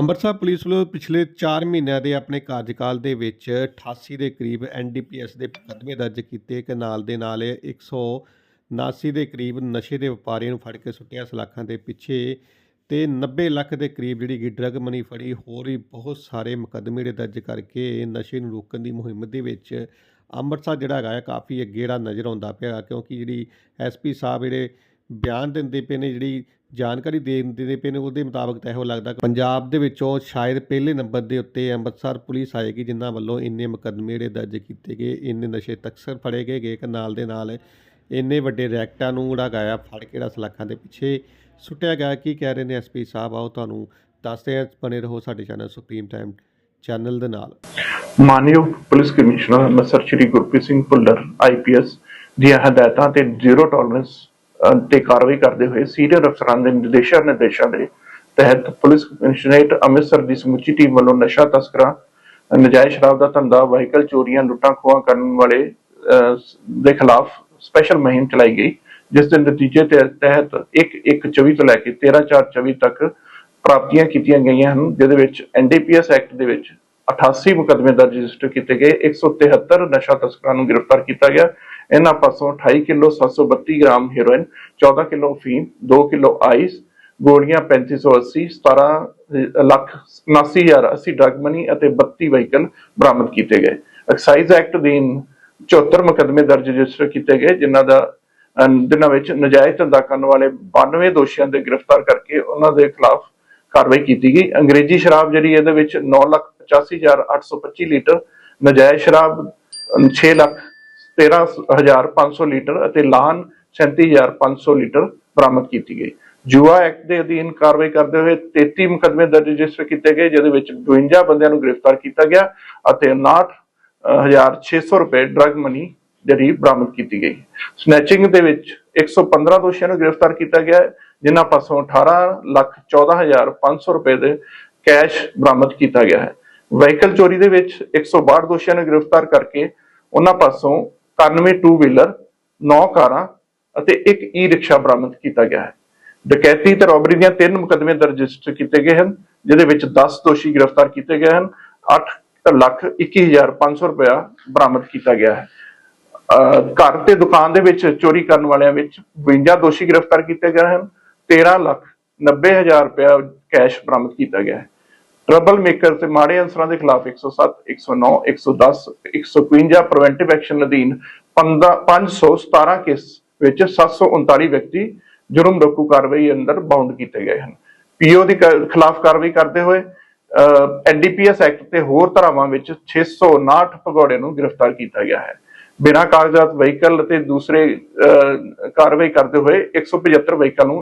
Amritsar police ਵੱਲੋਂ ਪਿਛਲੇ 4 ਮਹੀਨਿਆਂ ਦੇ ਆਪਣੇ ਕਾਰਜਕਾਲ ਦੇ ਵਿੱਚ 88 ਦੇ ਕਰੀਬ ਐਨਡੀਪੀਐਸ ਦੇ ਮੁਕੱਦਮੇ ਦਰਜ ਕੀਤੇ। ਕਿ ਨਾਲ ਦੇ ਨਾਲ 179 ਦੇ ਕਰੀਬ ਨਸ਼ੇ ਦੇ ਵਪਾਰੀਆਂ ਨੂੰ ਫੜ ਕੇ ਸੁੱਟਿਆ ਸਲਾਖਾਂ ਦੇ ਪਿੱਛੇ ਤੇ 90 ਲੱਖ ਦੇ ਕਰੀਬ ਜਿਹੜੀ ਕਿ ਡਰਗ ਮਨੀ ਫੜੀ, ਹੋਰ ਵੀ ਬਹੁਤ ਸਾਰੇ ਮੁਕੱਦਮੇ ਜਿਹੜੇ ਦਰਜ ਕਰਕੇ ਨਸ਼ੇ ਨੂੰ ਰੋਕਣ ਦੀ ਮੁਹਿੰਮ ਦੇ ਵਿੱਚ ਅੰਮ੍ਰਿਤਸਰ ਜਿਹੜਾ ਹੈਗਾ ਕਾਫੀ ਅੱਗੇ ਜਿਹੜਾ ਨਜ਼ਰ ਆਉਂਦਾ ਪਿਆ ਕਿਉਂਕਿ ਜਿਹੜੀ ਐਸਪੀ ਸਾਹਿਬ ਜਿਹੜੇ ਬਿਆਨ ਦਿੰਦੇ ਪਏ ਨੇ, ਜਿਹੜੀ ਜਾਣਕਾਰੀ ਦੇ ਦਿੰਦੇ ਪਏ ਨੇ, ਉਹਦੇ ਮੁਤਾਬਕ ਤਾਂ ਇਹੋ ਲੱਗਦਾ ਕਿ ਪੰਜਾਬ ਦੇ ਵਿੱਚੋਂ ਸ਼ਾਇਦ ਪਹਿਲੇ ਨੰਬਰ ਦੇ ਉੱਤੇ ਅੰਮ੍ਰਿਤਸਰ ਪੁਲਿਸ ਆਏਗੀ, ਜਿਨ੍ਹਾਂ ਵੱਲੋਂ ਇੰਨੇ ਮੁਕੱਦਮੇ ਜਿਹੜੇ ਦਰਜ ਕੀਤੇ ਗਏ, ਇੰਨੇ ਨਸ਼ੇ ਤਕਸਰ ਫੜੇ ਗਏ ਗਏ ਕਿ ਨਾਲ ਦੇ ਨਾਲ ਇੰਨੇ ਵੱਡੇ ਰੈਕਟਾਂ ਨੂੰ ਜਿਹੜਾ ਗਾਇਆ ਫੜ ਕੇ ਜਿਹੜਾ ਸਲਾਖਾਂ ਦੇ ਪਿੱਛੇ ਸੁੱਟਿਆ ਗਿਆ। ਕੀ ਕਹਿ ਰਹੇ ਨੇ ਐਸਪੀ ਸਾਹਿਬ? ਆਓ ਤੁਹਾਨੂੰ ਦੱਸਦੇ ਹਾਂ ਬਣੇ ਰਹੋ ਸਾਡੇ ਚੈਨਲ ਸੁਪਰੀਮ ਟਾਈਮ ਚੈਨਲ ਦੇ ਨਾਲ। ਮਾਨਯੋਗ police commissioner Amritsar Shri Gurpreet Singh Bhullar IPS ਦੀਆਂ ਹਦਾਇਤਾਂ ਤੇ ਜ਼ੀਰੋ ਟੋਲਰੈਂਸ ਤੇ ਕਾਰਵਾਈ ਕਰਦੇ ਹੋਏ ਸੀਨੀਅਰ ਅਫਸਰਾਂ ਦੇ ਨਿਰਦੇਸ਼ਾਂ ਨਿਰਦੇਸ਼ਾਂ ਦੇ ਤਹਿਤ ਪੁਲਿਸ ਕਮਿਸ਼ਨਰੇਟ ਅੰਮ੍ਰਿਤਸਰ ਦੀ ਸਮੁੱਚੀ ਟੀਮ ਵੱਲੋਂ ਨਸ਼ਾ ਤਸਕਰਾਂ, ਨਜਾਇਜ਼ ਸ਼ਰਾਬ ਦਾ ਧੰਦਾ, ਵਾਹੀਕਲ ਚੋਰੀਆਂ, ਲੁੱਟਾਂ ਖੋਹਾਂ ਕਰਨ ਵਾਲੇ ਦੇ ਖਿਲਾਫ ਸਪੈਸ਼ਲ ਮੁਹਿੰਮ ਚਲਾਈ ਗਈ, ਜਿਸ ਦੇ ਨਤੀਜੇ ਤੇ ਤਹਿਤ 1/1/24 ਤੋਂ ਲੈ ਕੇ 13/4/24 ਤੱਕ ਪ੍ਰਾਪਤੀਆਂ ਕੀਤੀਆਂ ਗਈਆਂ ਹਨ, ਜਿਹਦੇ ਵਿੱਚ ਐਨਡੀਪੀਐਸ ਐਕਟ ਦੇ ਵਿੱਚ 88 ਮੁਕੱਦਮੇ ਦਰਜ ਰਜਿਸਟਰ ਕੀਤੇ ਗਏ 173 ਨਸ਼ਾ ਤਸਕਰਾਂ ਨੂੰ ਗ੍ਰਿਫਤਾਰ ਕੀਤਾ ਗਿਆ ਇਹਨਾਂ ਪਾਸੋਂ 28 ਕਿਲੋ 732 ਗ੍ਰਾਮ ਹੈਰੋਇਨ 14 ਕਿਲੋ ਫੀਮ 2 ਕਿਲੋ ਆਈਸ ਗੋਲੀਆਂ 3580 17 ਲੱਖ 79080 ਡਰਗ ਮਨੀ ਅਤੇ 32 ਵਹੀਕਲ ਬਰਾਮਦ ਕੀਤੇ ਗਏ। ਐਕਸਾਈਜ਼ ਐਕਟ ਅਧੀਨ 74 ਮੁਕੱਦਮੇ ਦਰਜ ਰਜਿਸਟਰ ਕੀਤੇ ਗਏ ਜਿਨ੍ਹਾਂ ਦਾ ਅਹ, ਜਿਨ੍ਹਾਂ ਵਿੱਚ ਨਜਾਇਜ਼ ਧੰਦਾ ਕਰਨ ਵਾਲੇ 92 ਦੋਸ਼ੀਆਂ ਦੇ ਗ੍ਰਿਫਤਾਰ ਕਰਕੇ ਉਹਨਾਂ ਦੇ ਖਿਲਾਫ ਕਾਰਵਾਈ ਕੀਤੀ ਗਈ। ਅੰਗਰੇਜ਼ੀ ਸ਼ਰਾਬ ਜਿਹੜੀ ਇਹਦੇ ਵਿੱਚ 985825 ਲੀਟਰ ਨਜਾਇਜ਼ ਸ਼ਰਾਬ 6 ਲੱਖ 13500 ਲੀਟਰ ਅਤੇ ਲਾਹਨ 37500 ਲੀਟਰ ਬਰਾਮਦ ਕੀਤੀ ਗਈ। ਜੂਆ ਐਕਟ ਦੇ ਅਧੀਨ ਕਾਰਵਾਈ ਕਰਦੇ ਹੋਏ 33 ਮੁਕੱਦਮੇ ਦਰਜ ਰਜਿਸਟਰ ਕੀਤੇ ਗਏ ਜਿਹਦੇ ਵਿੱਚ 52 ਬੰਦਿਆਂ ਨੂੰ ਗ੍ਰਿਫਤਾਰ ਕੀਤਾ ਗਿਆ ਅਤੇ 69600 ਰੁਪਏ ਡਰਗ ਮਨੀ ਜਿਹੜੀ ਬਰਾਮਦ ਕੀਤੀ ਗਈ। ਸਨੈਚਿੰਗ ਦੇ ਵਿੱਚ 115 ਦੋਸ਼ੀਆਂ ਨੂੰ ਗ੍ਰਿਫਤਾਰ ਕੀਤਾ ਗਿਆ ਹੈ, ਜਿਨ੍ਹਾਂ ਪਾਸੋਂ 18 ਲੱਖ 14500 ਰੁਪਏ ਦੇ ਕੈਸ਼ ਬਰਾਮਦ ਕੀਤਾ ਗਿਆ ਹੈ। ਵਹੀਕਲ ਚੋਰੀ ਦੇ ਵਿੱਚ 162 ਦੋਸ਼ੀਆਂ ਨੂੰ ਗ੍ਰਿਫਤਾਰ ਕਰਕੇ ਉਹਨਾਂ ਪਾਸੋਂ 91 ਟੂ ਵੀਲਰ 9 ਕਾਰਾਂ ਅਤੇ ਇੱਕ ਈ ਰਿਕਸ਼ਾ ਬਰਾਮਦ ਕੀਤਾ ਗਿਆ ਹੈ। ਡਕੈਤੀ ਤੇ ਰੋਬਰੀ ਦੀਆਂ ਤਿੰਨ ਮੁਕੱਦਮੇ ਦਰਜ ਰਜਿਸਟਰ ਕੀਤੇ ਗਏ ਹਨ, ਜਿਹਦੇ ਵਿੱਚ 10 ਦੋਸ਼ੀ ਗ੍ਰਿਫਤਾਰ ਕੀਤੇ ਗਏ ਹਨ 8 ਲੱਖ 21500 ਰੁਪਇਆ ਬਰਾਮਦ ਕੀਤਾ ਗਿਆ ਹੈ। ਘਰ ਤੇ ਦੁਕਾਨ ਦੇ ਵਿੱਚ ਚੋਰੀ ਕਰਨ ਵਾਲਿਆਂ ਵਿੱਚ 52 ਦੋਸ਼ੀ ਗ੍ਰਿਫਤਾਰ ਕੀਤੇ ਗਏ ਹਨ 13 ਲੱਖ 90 ਹਜ਼ਾਰ ਰੁਪਇਆ ਕੈਸ਼ ਬਰਾਮਦ ਕੀਤਾ ਗਿਆ ਹੈ। ਟਰਬਲ ਮੇਕਰ ਤੇ ਮਾੜੇ ਅਨਸਰਾਂ ਦੇ ਖਿਲਾਫ 107 109 110 151 ਪ੍ਰੀਵੈਂਟਿਵ ਐਕਸ਼ਨ ਅਧੀਨ 15 517 ਕੇਸ ਵਿੱਚ 739 ਵਿਅਕਤੀ ਜੁਰਮ ਰੋਕੂ ਕਾਰਵਾਈ ਅੰਦਰ ਬਾਉਂਡ ਕੀਤੇ ਗਏ ਹਨ। ਪੀਓ ਦੇ ਕ- ਖਿਲਾਫ ਕਾਰਵਾਈ ਕਰਦੇ ਹੋਏ ਐਨਡੀਪੀਐਸ ਐਕਟ ਤੇ ਹੋਰ ਧਾਰਾਵਾਂ ਵਿੱਚ 659 ਭਗੌੜੇ ਨੂੰ ਗ੍ਰਿਫਤਾਰ ਕੀਤਾ ਗਿਆ ਹੈ। ਬਿਨਾਂ ਕਾਗਜ਼ਾਤ ਵਹੀਕਲ ਅਤੇ ਦੂਸਰੇ ਅਹ, ਕਾਰਵਾਈ ਕਰਦੇ ਹੋਏ 175 ਵਹੀਕਲ ਨੂੰ